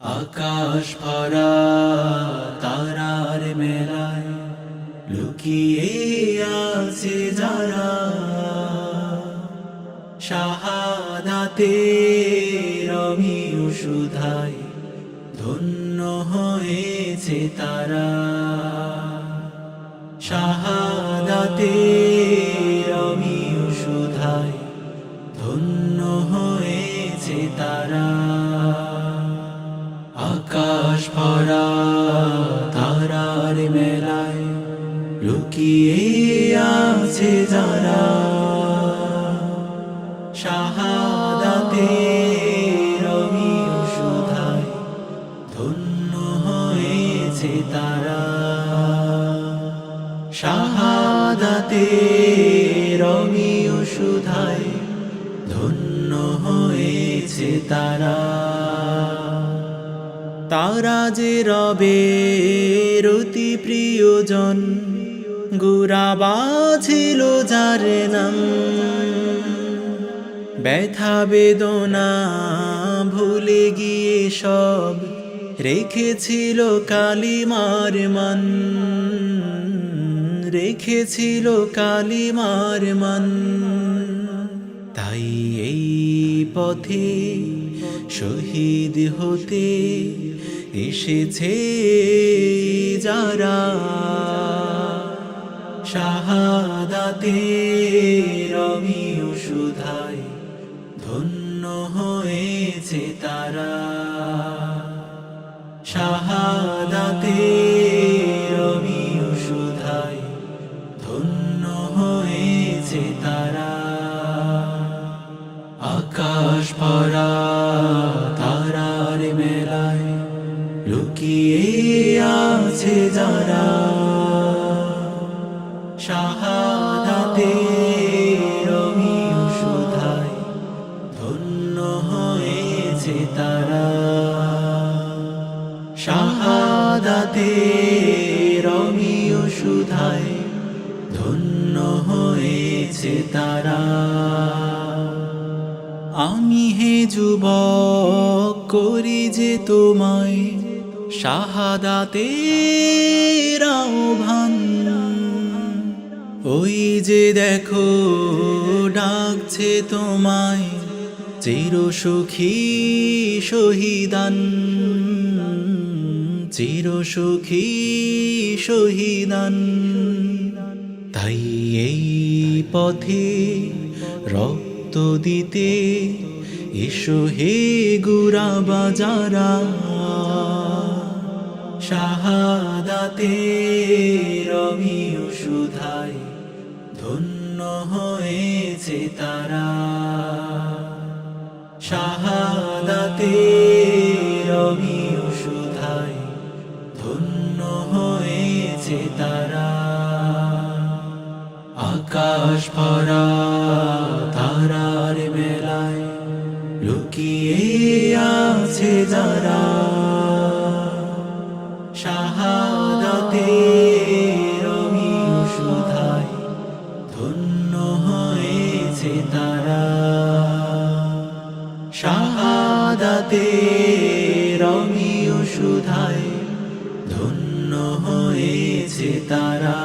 আকাশ ভরা তারার মেলায় লুকিয়ে আছে যারা। শাহাদাতে রমি সুধায় ধন্য হয়েছে তারা। শাহাদাতে আকাশ ভরা তারার মেলায় লুকিয়ে আছে যারা। শাহাদাতে রবি সুধায় ধন্য হয়েছে তারা। শাহাদাতে রবি সুধায় ধন্য হয়েছে তারা। তারা যে রবে রতি প্রিয়জন গুরাবা ছিল যার নাম। ব্যথা বেদনা ভুলে গিয়ে সব রেখেছিল কালিমার মান। রেখেছিল কালিমার মান। তাই এই পথে শহীদ হতে এসেছে যারা শাহাদাতে রবি সুধায় ধন্য হয়েছে তারা। শাহাদাতে রবি সুধায় ধন্য হয়েছে তারা। আকাশ ভরা তারার মেলায় লুকিয়ে আছে যারা শাহাদাতে রবি সুধায় ধন্য হয়েছে তারা। শাহাদাতে রবি সুধায় ধন্য হয়েছে তারা। আমি হে যুবক, করি যে তোমায় শাহাদাতে আহ্বান ওই যে দেখো, ডাকছে তোমায় চির সুখী শহীদান চির সুখী শহীদান তাই এই পথে রক্ত দিতে এসো হে গুরা বাজারা। শাহাদাতে রবি সুধায় ধন্য হয়েছে তারা। শাহাদাতে রবি সুধায় ধন্য হয়েছে তারা। আকাশ ভরা তারার মেলায় লুকিয়ে আছে যারা। শাহাদাতে আমি সুধায় ধন্য হয়েছে তারা। শাহাদাতে রবি সুধায় ধন্য হয়েছে তারা।